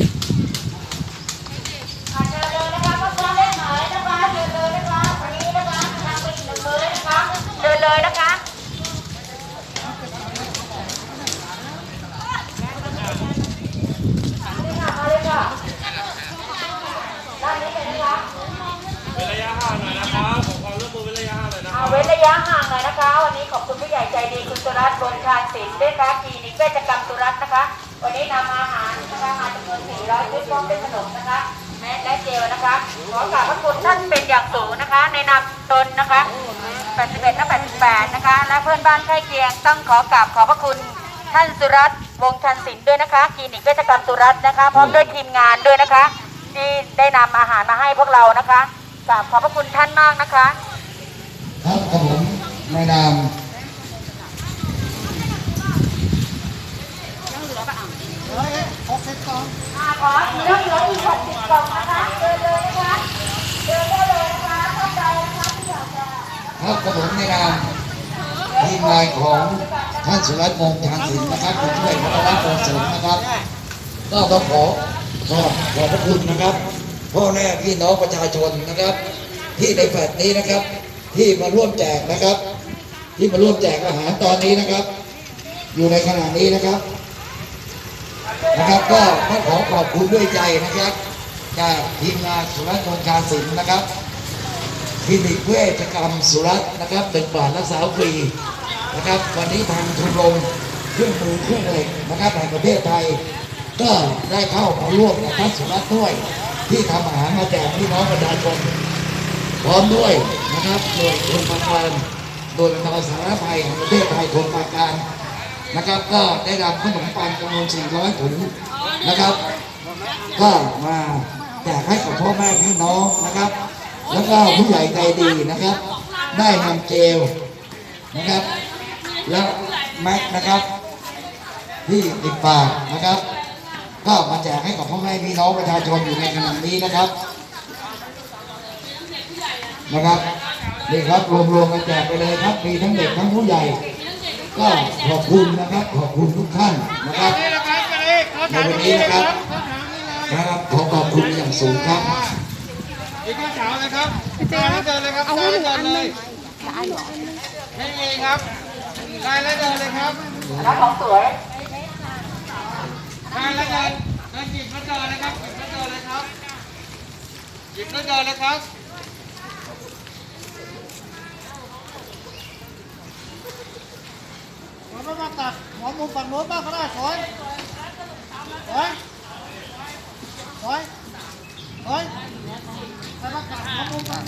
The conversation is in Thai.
อะเดินเลยนะคะเมื่อกี้ได้หมายนะคะเดินเลยนะคะวันนี้นะคะทางไปอีกหนึ่งเลยนะคะเดินเลยนะคะนี่ค่ะมาเลยค่ะด้านนี้เลยนะคะเป็นระยะห่างหน่อยนะครับขอความร่วมมือเป็นระยะห่างหน่อยนะคเอารับเว้นระยะห่างหน่อยนะคะ วันนี้ขอบคุณผู้ใหญ่ใจดีคุณสุรัตน์บนชาญศิลป์ด้วยค่ะคลินิกเวชกรรมสุรัตน์นะคะ วันนี้นำอาหารนะคะมาจำนวน400ชุดพร้อมด้วยขนมนะคะแมสและเจลนะคะขอกราบพระคุณท่านเป็นอย่างสูงนะคะ ในนามตนนะคะ 81และ88 นะคะ และเพื่อนบ้านใกล้เคียงต้องขอกราบขอบพระคุณท่านสุรัตน์วงชันศิลป์ด้วยนะคะคลินิกเวชกรรมสุรัตน์นะคะพร้อมด้วยทีมงานด้วยนะคะ ที่ได้นำอาหารมาให้พวกเรานะคะกราบขอบพระคุณท่านมากนะคะ ครับกับผมในนาม อ่าขอเหลือเหลืออีกหกสิบกล่องนะคะเดินเลยนะคะเดินได้เลยนะคะเข้าใจนะคะที่อยากจะครับกับผมในนามทีมงานของท่านสุรัตน์มงคลทางศิลป์นะครับคุณช่วยพัฒนาโกศลนะครับ ก็ต้องขอขอบขอบพระคุณนะครับพ่อแม่พี่น้องประชาชนนะครับ ที่ในแฟลตนี้นะครับ ที่มาร่วมแจกนะครับ ที่มาร่วมแจกอาหารตอนนี้นะครับ อยู่ในขณะนี้นะครับ นะครับก็ต้องขอขอบคุณด้วยใจนะครับจากทีมงานสุรัตน์มงคลศิลป์นะครับคลินิกเวชกรรมสุรัตน์นะครับเป็นบาทรักษาฟรีนะครับ วันนี้ทางชมรมเครื่องมือเครื่องเหล็กนะครับแห่งประเทศไทย ก็ได้เข้ามาร่วมกับท่านสุรัตน์ด้วย ที่ทำอาหารมาแจกพี่น้องประชาชนพร้อมด้วยนะครับหน่วยคนปราการโดยบรรเทาสาธารณภัยแห่งประเทศไทยคนปราการ นะครับก็ได้นำขนมปังจำนวน 400 ถุงนะครับ ก็มาแจกให้กับพ่อแม่พี่น้องนะครับ แล้วก็ผู้ใหญ่ใจดีนะครับ ได้นำเจลนะครับ แล้วแม็กนะครับ ที่ติดปากนะครับ ก็มาแจกให้กับพ่อแม่พี่น้องประชาชนอยู่ในขณะนี้นะครับนะครับนี่ครับรวมๆกันแจกไปเลยครับมีทั้งเด็กทั้งผู้ใหญ่ ก็ขอบคุณนะครับ ขอบคุณทุกท่านนะครับในวันนี้นะครับนะครับขอขอบคุณอย่างสูงครับอีกข้าวเช้าเลยครับจานแล้วเดินเลยครับจานแล้วเดินเลยไม่มีครับได้แล้วเดินเลยครับรับของสวยได้แล้วเดินเดินหยิบแล้วเดินเลยครับหยิบแล้วเดินเลยครับหยิบแล้วเดินเลยครับ หมอมา ตักหมอมุมฝั่งโน้นบ้างก็ได้สอยสอยสอยสอยใครมาตัดหอมุม